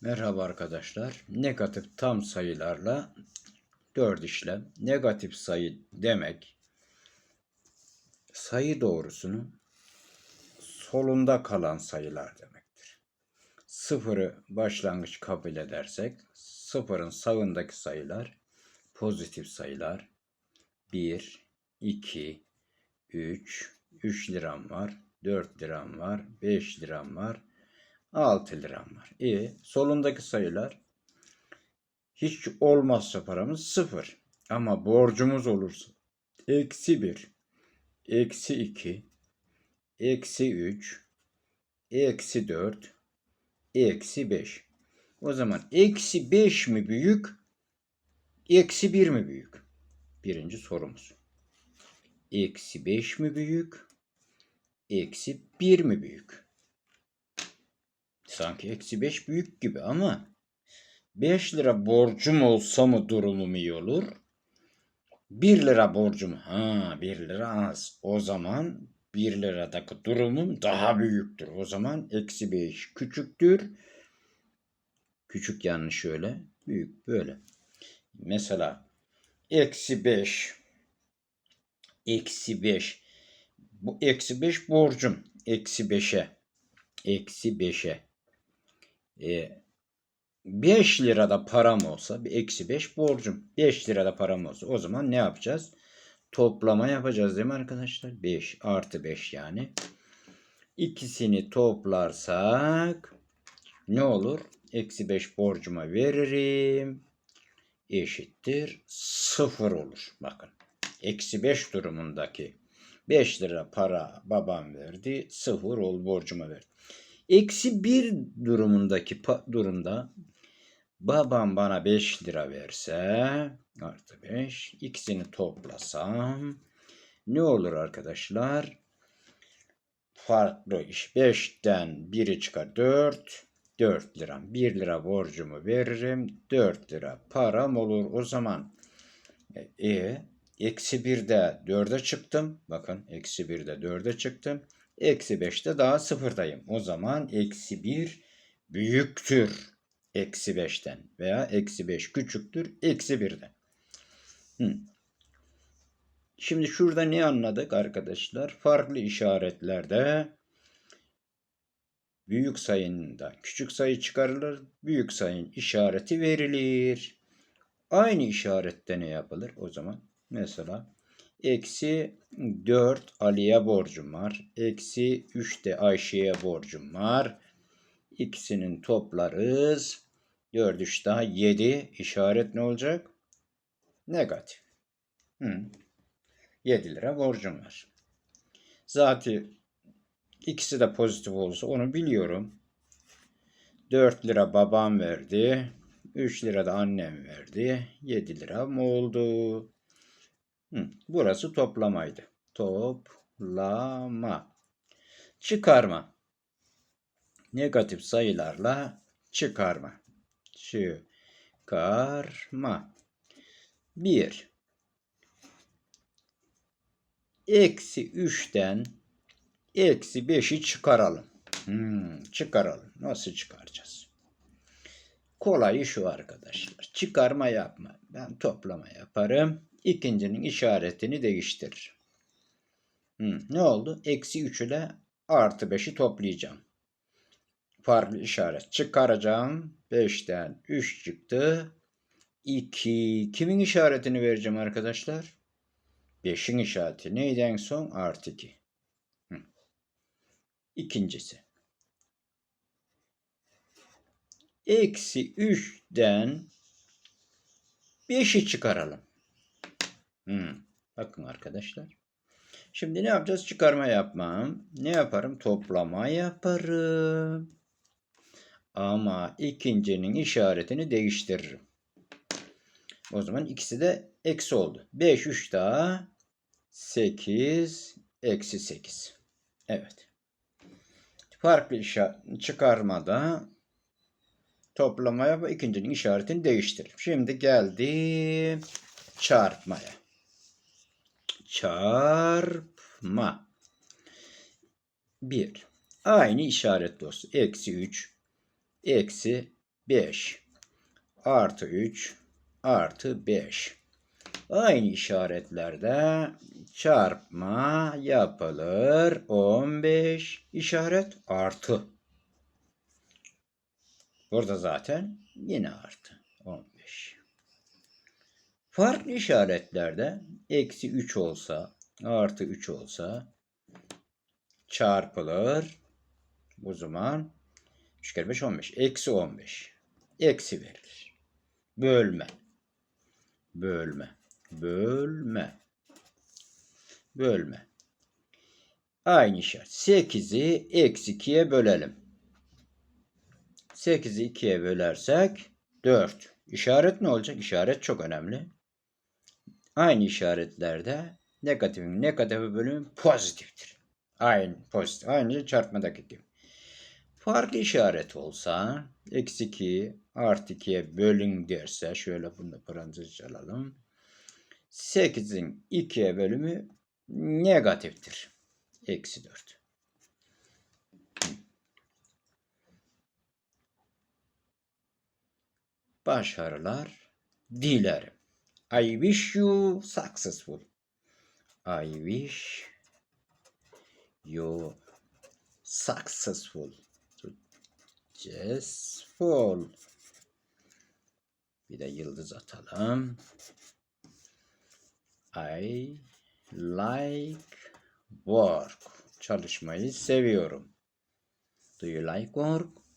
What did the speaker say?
Merhaba arkadaşlar. Negatif tam sayılarla 4 işlem. Negatif sayı demek sayı doğrusunun solunda kalan sayılar demektir. Sıfırı başlangıç kabul edersek sıfırın sağındaki sayılar pozitif sayılar. 1, 2, 3, 3 liram var, 4 liram var, 5 liram var, 6 liram var. E solundaki sayılar hiç olmazsa paramız sıfır. Ama borcumuz olursa eksi 1, eksi 2, eksi 3, eksi 4, eksi 5. O zaman eksi 5 mi büyük, eksi 1 mi büyük? Birinci sorumuz. Eksi 5 mi büyük, eksi 1 mi büyük? Sanki eksi 5 büyük gibi ama 5 lira borcum olsa mı durumum iyi olur? 1 lira borcum. Ha 1 lira az. O zaman 1 liradaki durumum daha büyüktür. O zaman eksi 5 küçüktür. Küçük yanlış şöyle. Büyük böyle. Mesela eksi 5 eksi 5 bu eksi 5 borcum. Eksi 5'e eksi 5'e e, 5 lirada param olsa bir eksi 5 borcum. 5 lirada param olsa o zaman ne yapacağız? Toplama yapacağız değil mi arkadaşlar? 5 artı 5 yani. İkisini toplarsak ne olur? Eksi 5 borcuma veririm. Eşittir 0 olur. Bakın. Eksi 5 durumundaki 5 lira para babam verdi. 0 ol borcuma verdi. Eksi 1 durumundaki durumda babam bana 5 lira verse artı 5 ikisini toplasam ne olur arkadaşlar? Farklı iş. 5'ten 1'i çıkar 4. 4 lira. 1 lira borcumu veririm. 4 lira param olur. O zaman e, eksi 1'de 4'e çıktım. Bakın eksi 1'de 4'e çıktım. Eksi 5'te daha sıfırdayım. O zaman eksi 1 büyüktür. Eksi 5'ten veya eksi 5 küçüktür. Eksi 1'den. Hı. Şimdi şurada ne anladık arkadaşlar? Farklı işaretlerde büyük sayında küçük sayı çıkarılır. Büyük sayın işareti verilir. Aynı işarette ne yapılır o zaman? Mesela Eksi 4 Ali'ye borcum var. Eksi 3 de Ayşe'ye borcum var. İkisinin toplarız. 4 3 daha 7. İşaret ne olacak? Negatif. Hı. 7 lira borcum var. Zaten ikisi de pozitif olursa onu biliyorum. 4 lira babam verdi. 3 lira da annem verdi. 7 lira mı oldu? Burası toplamaydı. Toplama. Çıkarma. Negatif sayılarla çıkarma. Çıkarma. 1. Eksi 3'ten eksi 5'i çıkaralım. Hmm, çıkaralım. Nasıl çıkaracağız? Kolayı şu arkadaşlar. Çıkarma yapma. Ben toplama yaparım ikincinin işaretini değiştir. Hmm, ne oldu? Eksi 3 ile artı 5'i toplayacağım. Farklı işaret çıkaracağım. 5'ten 3 çıktı. 2. Kimin işaretini vereceğim arkadaşlar? 5'in işareti neydi son? Artı 2. Hmm. İkincisi. Eksi 3'den 5'i çıkaralım. Hmm. Bakın arkadaşlar. Şimdi ne yapacağız? Çıkarma yapmam. Ne yaparım? Toplama yaparım. Ama ikincinin işaretini değiştiririm. O zaman ikisi de eksi oldu. 5 3 daha 8 eksi 8. Evet. Farklı çıkarmada toplamaya ve ikincinin işaretini değiştiririm. Şimdi geldi çarpmaya çarpma. 1. Aynı işaret dostu. Eksi 3, eksi 5 artı 3 artı 5. Aynı işaretlerde çarpma yapılır. 15 işaret artı. Burada zaten yine artı. 15. Farklı işaretlerde eksi 3 olsa artı 3 olsa çarpılır. O zaman 3 kere 5 15. Eksi 15. Eksi verilir. Bölme. Bölme. Bölme. Bölme. Aynı işaret. 8'i eksi 2'ye bölelim. 8'i 2'ye bölersek 4. İşaret ne olacak? İşaret çok önemli. Aynı işaretlerde negatifin negatife bölümü pozitiftir. Aynı pozitif. Aynı çarpmadaki gibi. Farklı işaret olsa eksi 2 artı 2'ye bölün derse şöyle bunu da parantez alalım. 8'in 2'ye bölümü negatiftir. Eksi 4. Başarılar dilerim. I wish you successful. I wish you successful. Successful. Bir de yıldız atalım. I like work. Çalışmayı seviyorum. Do you like work?